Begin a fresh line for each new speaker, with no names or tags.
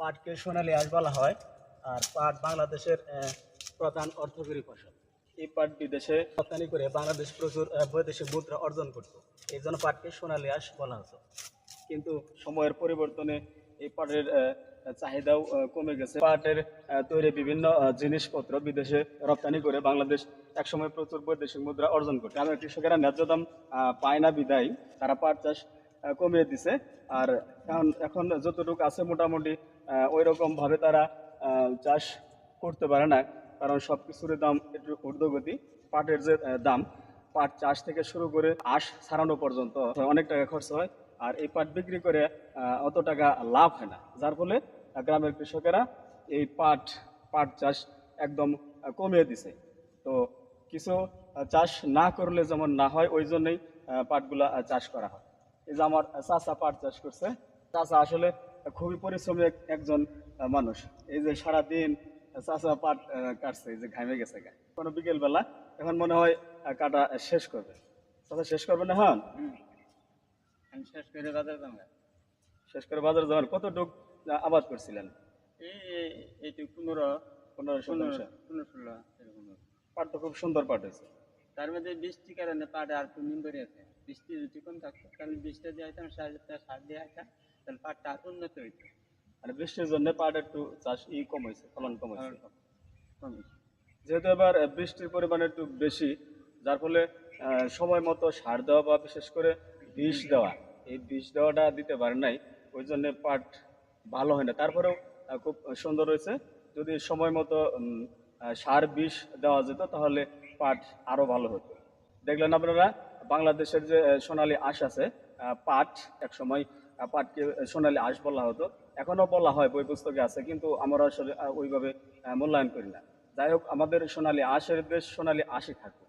পাটকে সোনালী আঁশ বলা হয়। আর পাট বাংলাদেশের প্রধান অর্থকরী ফসল এই পাট বিদেশে রপ্তানি করে বাংলাদেশ প্রচুর বৈদেশিক মুদ্রা অর্জন করত। এই জন্য পাটকে সোনালী আঁশ বলা হতো। কিন্তু সময়ের পরিবর্তনে এই পাটের চাহিদাও কমে গেছে। পাটের তৈরি বিভিন্ন জিনিসপত্র বিদেশে রপ্তানি করে বাংলাদেশ একসময় প্রচুর বৈদেশিক মুদ্রা অর্জন করছে গ্রামের কৃষকেরা ন্যায্য দাম পায় না বিদায়। তারা পাট চাষ কমিয়ে দিছে। আর এখন এখন যতটুকু আছে মোটামুটি ওই রকম ভাবে তারা চাষ করতে পারে না, কারণ সব কিছুর দাম একটু ঊর্ধ্বগতি, পাটের যে দাম, পাট চাষ থেকে শুরু করে আঁশ ছাড়ানো পর্যন্ত অনেক টাকা খরচ হয়, আর এই পাট বিক্রি করে অত টাকা লাভ হয় না। যার ফলে গ্রামের কৃষকেরা এই পাট পাট চাষ একদম কমিয়ে দিছে। তো কিছু চাষ না করলে যেমন না হয়, ওই জন্যই পাটগুলা চাষ করা হয়। এই যে আমার চাচা পাট চাষ করছে। চাচা আসলে খুবই পরিশ্রমী একজন মানুষ। এই যে সারাদিন চাচা পাট কাটছে এই যে ঘামে গেছে গায়ে কোনো বিকেল বেলা এখন মনে হয় কাটা শেষ করবে। চাচা শেষ করবে না হন
শেষ করে বাজার দাম
শেষ করে বাজার যাওয়ার কতটুক আহ, আবাদ করছিলেন?
এই এইটু পনেরো
পনেরো
পনেরো
শতাংশ
পনেরো ষোলো
পাট তো খুব সুন্দর পাট হয়েছে।
তার মধ্যে বৃষ্টির কারণে পাট আর একটু নিম্বরে আছে। বৃষ্টি যদি কম থাকতো তাহলে বৃষ্টি দিয়ে আইতাম সার সার দিয়ে আইতাম তাহলে পাটটা আর উন্নত হইতো।
আর বৃষ্টির জন্য পাট একটু চাষ ই কম হয়েছে ফলন কম হয়েছে যেহেতু এবার বৃষ্টির পরিমাণ একটু বেশি যার ফলে সময় মতো সার দেওয়া বা বিশেষ করে বিষ দেওয়া এই বিষ দেওয়াটা দিতে পারে নাই ওই জন্য পাট ভালো হয় না। তারপরেও খুব সুন্দর হয়েছে যদি সময় মতো সার বিষ দেওয়া যেত তাহলে পাট আরও ভালো হতো। দেখলেন আপনারা? বাংলাদেশের যে সোনালী আঁশ আছে পাট এক সময় পাটকে সোনালী আঁশ বলা হতো। এখনও বলা হয় বই পুস্তকে আছে, কিন্তু আমরা আসলে ওইভাবে মূল্যায়ন করি না। যাই হোক, আমাদের সোনালী আঁশের দেশ সোনালী আঁশই থাকবে